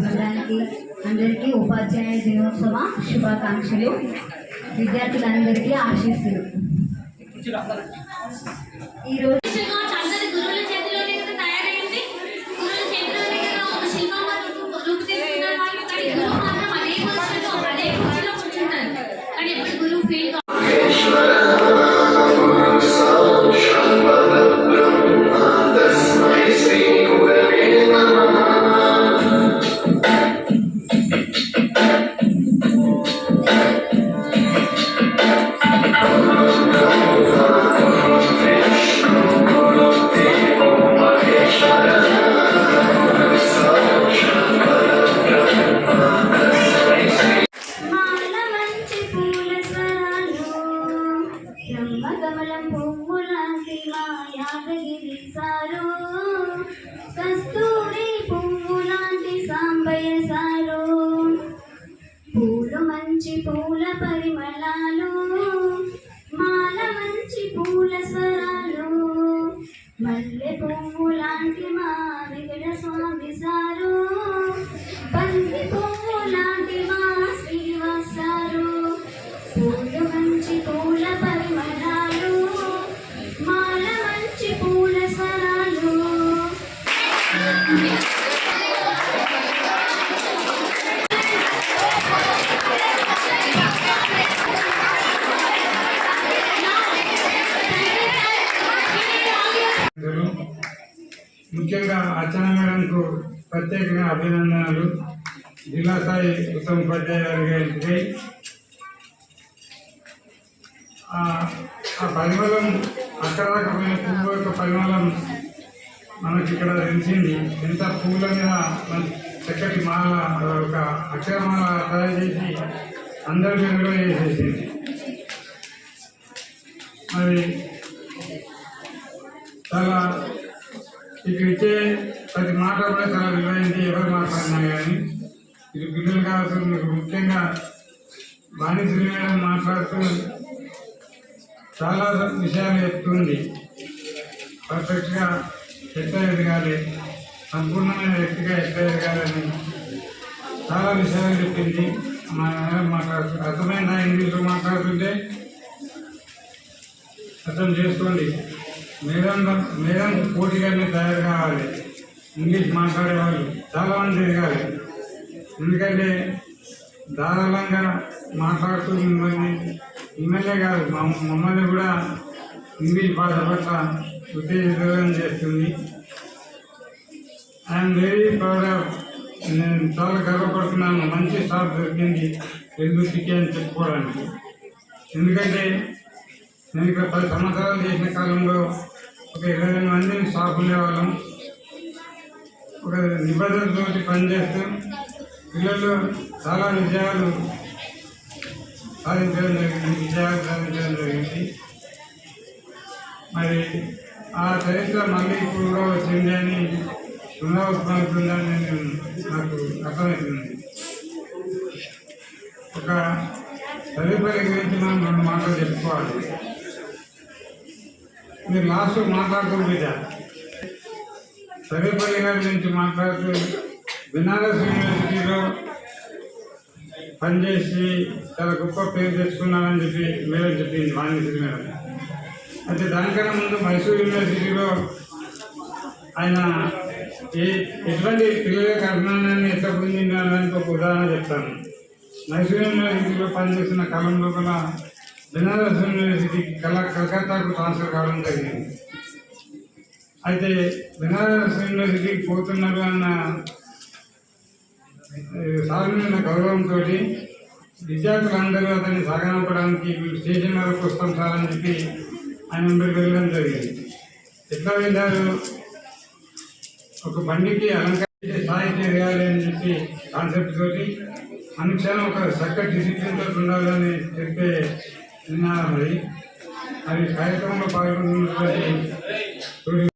బృందానికి అందరికీ ఉపాధ్యాయ దినోత్సవ శుభాకాంక్షలు. విద్యార్థులందరికీ ఆశీస్సులు. ఈరోజు బ్రహ్మకమలం పువ్వులాంటి మా యాదగిరి సారు. కస్తూరి పువ్వులాంటి సాంబయ్య సారు. పూలు మంచి పూల పరిమళాలు మాల మంచి పూల స్వరాలు మల్లె పువ్వులాంటి మా వెంకట స్వామి సారు. బంతి పువ్వులాంటి మా శ్రీనివాస్ సారు. ముఖ్యంగా అర్చన మేడంకు ప్రత్యేకంగా అభినందనలు. జిల్లా స్థాయి ఉత్తమ గారికి ఆ పరిమళం అక్కడ రాకపోయిన పువ్వు పరిమళం మనకి ఇక్కడ తెలిసింది ఎంత పువ్వుల మీద మన చక్కటి మాల ఒక అక్షరమాల తయారు చేసి అందరికీ మీద చేసేసింది మరి చాలా ఇక్కడ ఇచ్చే ప్రతి మాట కూడా చాలా విలువైంది ఎవరు మాట్లాడినా కానీ ఇది పిల్లలు కావచ్చు మీకు ముఖ్యంగా బాణి మాట్లాడుతూ చాలా విషయాలు చెప్తుంది. పర్ఫెక్ట్గా ఎట్లా ఎదగాలి. సంపూర్ణమైన వ్యక్తిగా ఎట్లా ఎదగాలని చాలా విషయాలు చెప్పింది. మా మేడం మాట్లాడుతూ ఇంగ్లీష్లో మాట్లాడుతుంటే అర్థం చేసుకోండి. మేడం మేడం పోటీగానే తయారు కావాలి. ఇంగ్లీష్ మాట్లాడేవాళ్ళు చాలామంది ఎదగాలి. ఎందుకంటే ధారాళంగా మాట్లాడుతూ మిమ్మల్ని ఎమ్మెల్యే కాదు మా మమ్మల్ని కూడా ఇంగ్లీష్ భాష పట్ల ఉత్తేజితం చేస్తుంది ఐఎమ్ వెరీ ప్రౌడ్ ఆఫ్ నేను చాలా గర్వపడుతున్నాను మంచి స్టాఫ్ దొరికింది ఎందుకు అని చెప్పుకోవడానికి ఎందుకంటే నేను ఇక్కడ పది సంవత్సరాలు చేసిన కాలంలో ఒక ఇరవై మందిని స్టాఫ్ ఉండేవాళ్ళం ఒక నిబంధనతో పనిచేస్తూ పిల్లలు చాలా విజయాలు సాధించడం జరిగింది విజయాలు సాధించడం జరిగింది. మరి ఆ చరిత్ర మళ్ళీ ఇప్పుడు కూడా వచ్చింది అని పునరావృతమవుతుందని నాకు అర్థమవుతుంది. ఒక తదుపరి గురించి మనం రెండు మాటలు చెప్పుకోవాలి. మీరు లాస్ట్ మాట్లాడుతుంది బిడ్డ సర్వేపల్లి గారి నుంచి మాట్లాడుతూ బెనారస్ యూనివర్సిటీలో పనిచేసి చాలా గొప్ప పేరు తెచ్చుకున్నారని చెప్పి మేడం చెప్పింది వాణిశ్రీ మేడం. అయితే దానికన్నా ముందు మైసూర్ యూనివర్సిటీలో ఆయన ఏ ఎటువంటి పిల్లలకు అభిమానాన్ని ఎట్లా పొందిందనడానికి ఒక ఉదాహరణ చెప్తాను. మైసూర్ యూనివర్సిటీలో పనిచేస్తున్న కాలంలో కూడా బెనారస్ యూనివర్సిటీకి కల కలకత్తాకు ట్రాన్స్ఫర్ కావడం జరిగింది. అయితే బెనారస్ యూనివర్సిటీకి పోతున్నారు అన్న సాధారణ గౌరవంతో విద్యార్థులందరూ అతన్ని సాగనంపడానికి స్టేషన్ వరకు వస్తాం సార్ అని చెప్పి ఆయన ముందుకు వెళ్ళడం జరిగింది. ఎట్లా వెళ్ళారు? ఒక బండికి అలంకరించి స్థాయికి చేయాలి అని చెప్పి కాన్సెప్ట్ తోటి అనుక్షణం ఒక చక్కటి డిసిప్లిన్ తోటి ఉండాలని చెప్పే విన్నారు అది అది కార్యక్రమంలో పాల్గొన్నటువంటి